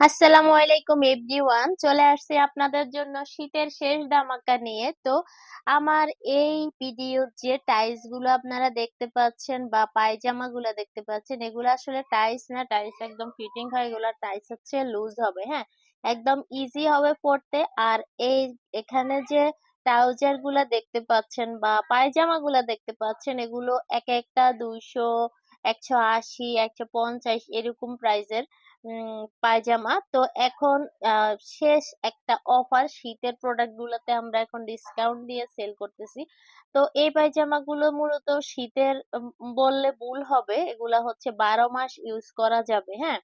আসসালামু আলাইকুম এভরিওয়ান। চলে আসছি আপনাদের জন্য শীতের শেষ ধামাকা নিয়ে। তো আমার এই ভিডিও যে টাইলসগুলো আপনারা দেখতে পাচ্ছেন বা পায়জামা গুলো দেখতে পাচ্ছেন, এগুলো আসলে টাইলস না টাইলস একদম ফিটিং হয় এগুলো টাইলস হচ্ছে লুজ হবে হ্যাঁ? একদম ইজি হবে পড়তে। আর এই এখানে যে ট্রাউজারগুলা দেখতে পাচ্ছেন বা পায়জামা গুলা দেখতে পাচ্ছেন, এগুলো এক একটা দুইশো, একশো আশি, একশো পঞ্চাশ এরকম প্রাইজের উম পায়জামা। তো এখন শেষ একটা অফার শীতের প্রোডাক্ট গুলোতে আমরা এখন ডিসকাউন্ট দিয়ে সেল করতেছি। তো এই পায়জামা গুলো মূলত শীতের বললে ভুল হবে। এগুলা হচ্ছে বারো মাস ইউজ করা যাবে হ্যাঁ?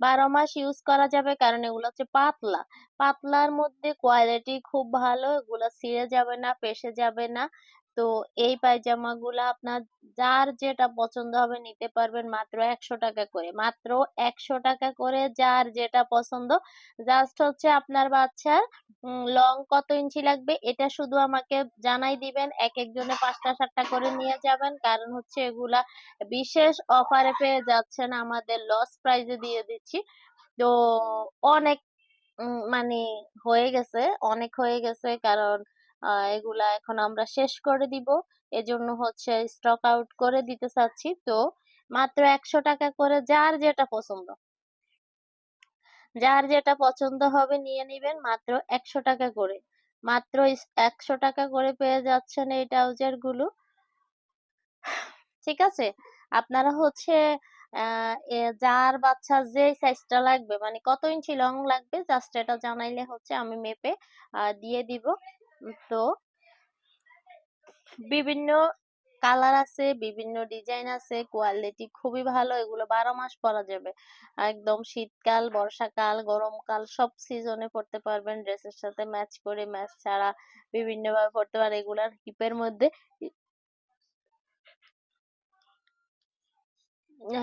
বারো মাস ইউজ করা যাবে কারণ এগুলো হচ্ছে পাতলা। পাতলার মধ্যে কোয়ালিটি খুব ভালো, এগুলো ছিঁড়ে যাবে না পেশে যাবে না। তো এই পায়জামা গুলা আপনার যার যেটা পছন্দ হবে নিতে পারবেন মাত্র একশো টাকা করে। মাত্র একশো টাকা করে যার যেটা পছন্দ জাস্ট হচ্ছে আপনার বাচ্চার লং কত ইঞ্চি লাগবে এটা শুধু আমাকে জানাই দিবেন। এক একজনে পাঁচটা সাতটা করে নিয়ে যাবেন। কারণ হচ্ছে এগুলা বিশেষ অফারে পেয়ে যাচ্ছেন আমাদের লস প্রাইজে দিয়ে দিচ্ছি। তো অনেক মানে হয়ে গেছে, অনেক হয়ে গেছে কারণ এগুলা এখন আমরা শেষ করে দিব। এজন্য হচ্ছে স্টক আউট করে দিতে চাচ্ছি। তো মাত্র একশো টাকা করে যার যেটা পছন্দ। যার যেটা পছন্দ হবে নিয়ে নিবেন মাত্র একশো টাকা করে। মাত্র একশো টাকা করে পেয়ে যাচ্ছেন এই ট্রাউজারগুলো। ঠিক আছে? আপনারা হচ্ছে যার বাচ্চার যে সাইজটা লাগবে মানে কত ইঞ্চি লং লাগবে জাস্ট এটা জানাইলে হচ্ছে আমি মেপে দিয়ে দিব। তো বিভিন্ন কালার আছে, বিভিন্ন ডিজাইন আছে কোয়ালিটি খুবই ভালো, এগুলো বারো মাস পরা যাবে। একদম শীতকাল, বর্ষাকাল, গরমকাল, সব সিজনে পরতে পারবেন। ড্রেসের সাথে ম্যাচ করে ম্যাচ ছাড়া বিভিন্ন ভাবে পরতে পারেন এগুলার হিপের মধ্যে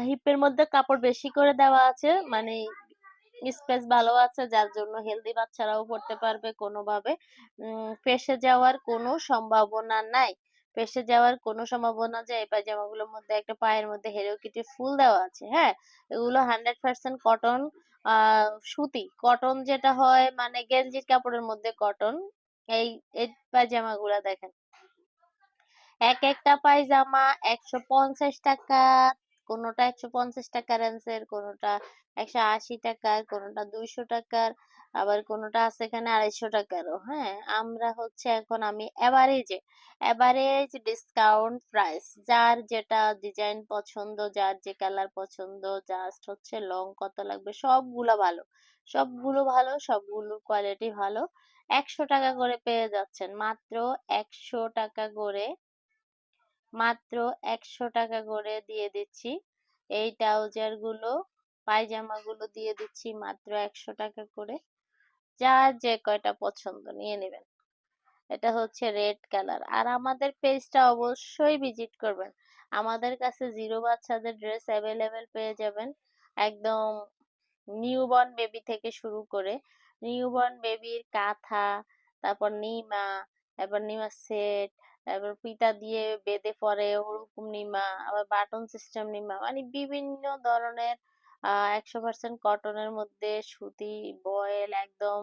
হিপের মধ্যে কাপড় বেশি করে দেওয়া আছে মানে স্পেস ভালো আছে, যার জন্য হেলদি বাচ্চারাও পড়তে পারবে কোনোভাবে। ফেঁসে যাওয়ার কোনো সম্ভাবনা নাই। ফেঁসে যাওয়ার কোনো সম্ভাবনা যে এই পায়জামাগুলোর মধ্যে, একটা পায়ের মধ্যে হেরো কিটি ফুল দেওয়া আছে হ্যাঁ? এগুলো হান্ড্রেড পার্সেন্ট কটন সুতি। কটন যেটা হয় মানে গেঞ্জির কাপড়ের মধ্যে কটন এই এই পায়জামাগুলো দেখেন। এক একটা পায়জামা একশো পঞ্চাশ টাকা কোনোটা একশো পঞ্চাশ টাকা রেঞ্জের কোনোটা একশো আশি টাকার, কোনোটা দুইশো টাকার, আবার কোনোটা আছে এখানে আড়াইশো টাকারও হ্যাঁ? আমরা হচ্ছে এখন আমি এভারেজে এভারেজ ডিসকাউন্ট প্রাইস যার যেটা ডিজাইন পছন্দ, যার যে কালার পছন্দ জাস্ট হচ্ছে লং কত লাগবে, সবগুলো ভালো সবগুলো ভালো, সবগুলোর কোয়ালিটি ভালো, একশো টাকা করে পেয়ে যাচ্ছেন, মাত্র একশো টাকা করে মাত্র একশো টাকা করে দিয়ে দিচ্ছি। এই ট্রাউজারগুলো পায়জামা গুলো দিয়ে দিচ্ছি মাত্র একশো টাকা করে। যার যে কয়টা পছন্দ, নিয়ে নেবেন। এটা হচ্ছে রেড কালার। আর আমাদের পেজটা অবশ্যই ভিজিট করবেন। আমাদের কাছে জিরো বাচ্চাদের ড্রেস অ্যাভেলেবেল পেয়ে যাবেন একদম নিউবর্ন বেবি থেকে শুরু করে। নিউবর্ন বেবির কাঁথা, তারপর নিমা তারপর নিমা সেট তারপর ফিতা দিয়ে বেঁধে পরে ওরকম নিমা, আবার বাটন সিস্টেম নিমা মানে বিভিন্ন ধরনের একশো পার্সেন্ট কটনের মধ্যে সুতি, বয়েল একদম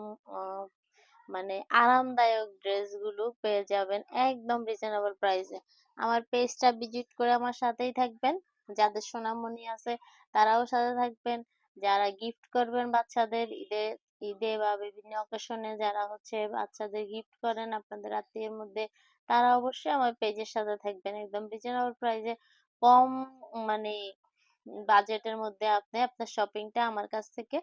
মানে আরামদায়ক ড্রেসগুলো পেয়ে যাবেন একদম রিজনেবল প্রাইসে আমার পেজটা ভিজিট করে আমার সাথেই থাকবেন। যাদের সোনামণি আছে তারাও সাথে থাকবেন। যারা গিফট করবেন বাচ্চাদের ঈদে ঈদে বা বিভিন্ন অকেশনে যারা হচ্ছে বাচ্চাদের গিফট করেন আপনাদের আত্মীয়ের মধ্যে তারা অবশ্যই আমার পেজের সাথে থাকবেন। একদম রিজনেবল প্রাইসে কম মানে বাজেটের মধ্যে আপনি আপনার শপিংটা আমার কাছ থেকে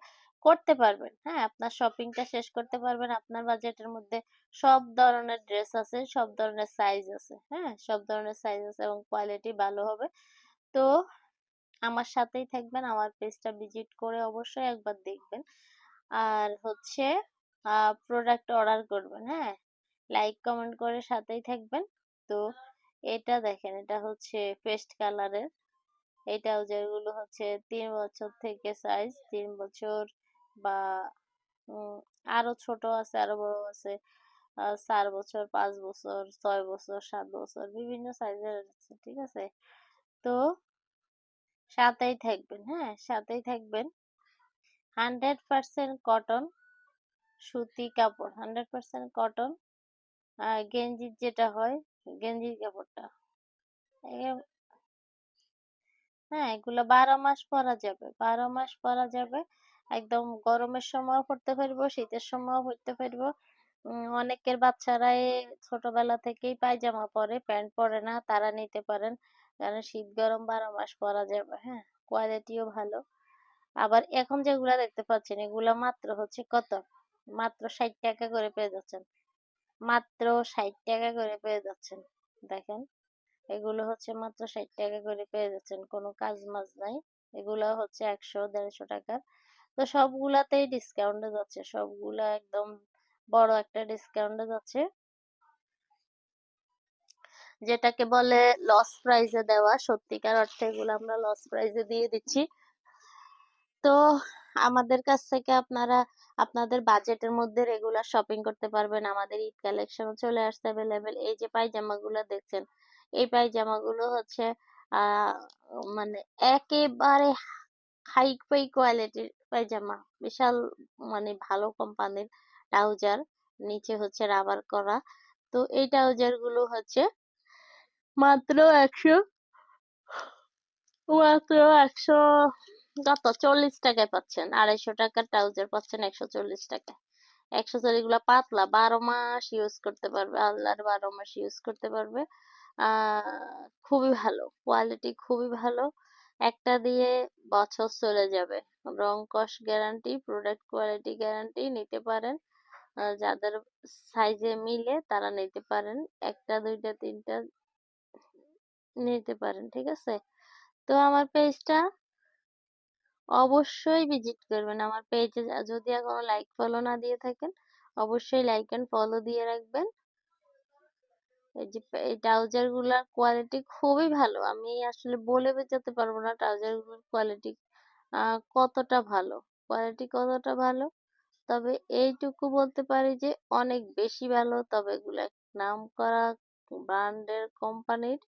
করতে পারবেন। হ্যাঁ আপনার শপিংটা শেষ করতে পারবেন। আপনার বাজেটের মধ্যে সব ধরনের ড্রেস আছে, সব ধরনের সাইজ আছে। হ্যাঁ সব ধরনের সাইজ আছে এবং কোয়ালিটি ভালো হবে। তো আমার সাথেই থাকবেন, আমার পেজটা ভিজিট করে অবশ্যই একবার দেখবেন। আর হচ্ছে প্রোডাক্ট অর্ডার করবেন। হ্যাঁ লাইক কমেন্ট করে সাথেই থাকবেন। তো এটা দেখেন, এটা হচ্ছে পেস্ট কালারের এই ট্রাউজারগুলো হচ্ছে তিন বছর থেকে সাইজ তিন বছর বা আরও ছোট আছে, আরও বড় আছে চার বছর, পাঁচ বছর, ছয় বছর, সাত বছর, বিভিন্ন সাইজের আছে, ঠিক আছে? তো সাথেই থাকবেন হ্যাঁ? সাথেই থাকবেন। হান্ড্রেড পার্সেন্ট কটন সুতি কাপড় হান্ড্রেড পার্সেন্ট কটন আর গেঞ্জির যেটা হয়, গেঞ্জির কাপড়টা। হ্যাঁ এগুলো বারো মাস পরা যাবে। বারো মাস পরা যাবে। একদম গরমের সময়ও পরতে পারব, শীতের সময়ও পড়তে পারব। অনেকের বাচ্চারা ছোটবেলা থেকেই পায়জামা পরে, প্যান্ট পরে না, তারা নিতে পারেন। কারণ শীত, গরম বারো মাস পরা যাবে হ্যাঁ কোয়ালিটিও ভালো। আবার এখন যেগুলা দেখতে পাচ্ছেন, এগুলা মাত্র হচ্ছে কত? মাত্র ষাট টাকা করে পেয়ে যাচ্ছেন। মাত্র ষাট টাকা করে পেয়ে যাচ্ছেন। দেখেন, এগুলো হচ্ছে মাত্র ষাট টাকা করে পেয়ে যাচ্ছেন, কোনো কাজ মাজ নাই। এগুলো হচ্ছে একশো, দেড়শো টাকার তো সবগুলাতেই ডিসকাউন্টে যাচ্ছে, সবগুলা একদম বড় একটা ডিসকাউন্টে যাচ্ছে। যেটাকে বলে লস প্রাইসে দেওয়া, সত্যিকার অর্থে এগুলো আমরা লস প্রাইসে দিয়ে দিচ্ছি। তো আমাদের কাছ থেকে আপনারা আপনাদের বাজেটের মধ্যে রেগুলার শপিং করতে পারবেন। আমাদের ঈদ কালেকশন চলে আসছে অ্যাভেলেবেল এই যে পায়জামাগুলো দেখছেন, এই পায়জামাগুলো হচ্ছে মানে একেবারে হাই ফাই কোয়ালিটির পায়জামা। বিশাল মানে ভালো কোম্পানির ট্রাউজার নিচে হচ্ছে রাবার করা। তো এই ট্রাউজারগুলো হচ্ছে মাত্র একশো মাত্র একশো কত চল্লিশ টাকায় পাচ্ছেন, আড়াইশো টাকার ট্রাউজার পাচ্ছেন একশো চল্লিশ টাকায় একশো চল্লিশগুলা পাতলা, বারো মাস ইউজ করতে পারবে, আল্লাহর বারো মাস ইউজ করতে পারবে। খুবই ভালো কোয়ালিটি খুবই ভালো। একটা দিয়ে বছর চলে যাবে। রং কস গ্যারান্টি প্রোডাক্ট কোয়ালিটি গ্যারান্টি নিতে পারেন। যাদের সাইজে মিলে তারা নিতে পারেন। একটা, দুইটা, তিনটা নিতে পারেন, ঠিক আছে? তো আমার পেজটা অবশ্যই ভিজিট করবেন আমার পেজে যদি এখনও লাইক ফলো না দিয়ে থাকেন, অবশ্যই লাইক এন্ড ফলো দিয়ে রাখবেন। এই যে এই ট্রাউজারগুলার কোয়ালিটি খুবই ভালো। আমি আসলে বলে বোঝাতে পারব না ট্রাউজারগুলোর কোয়ালিটি কতটা ভালো। কোয়ালিটি কতটা ভালো? তবে এইটুকু বলতে পারি যে অনেক বেশি ভালো। তবে এগুলা নাম করা ব্র্যান্ডের কোম্পানির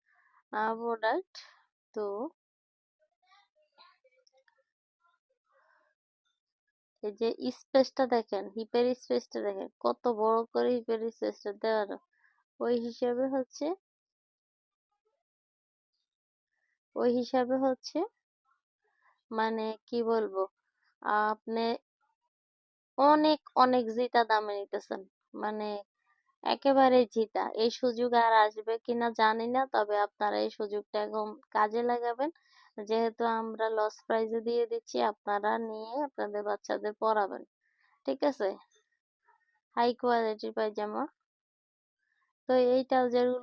প্রোডাক্ট তো এই যে স্পেসটা দেখেন, হিপের স্পেসটা দেখেন, কত বড় করে হিপের স্পেসটা দেওয়া ওই হিসাবে হচ্ছে, ওই হিসাবে হচ্ছে মানে কি বলব, আপনি অনেক অনেক জিতা দামে নিতেছেন মানে একেবারে জিতা। এই সুযোগ আর আসবে কিনা জানি না, তবে আপনারা এই সুযোগটা এখন কাজে লাগাবেন। যেহেতু আমরা লস প্রাইজে দিয়ে দিচ্ছি, আপনারা নিয়ে আপনাদের বাচ্চাদের পড়াবেন। ঠিক আছে? হাই কোয়ালিটির পায়জামা। তো এই ট্রাউজারগুলো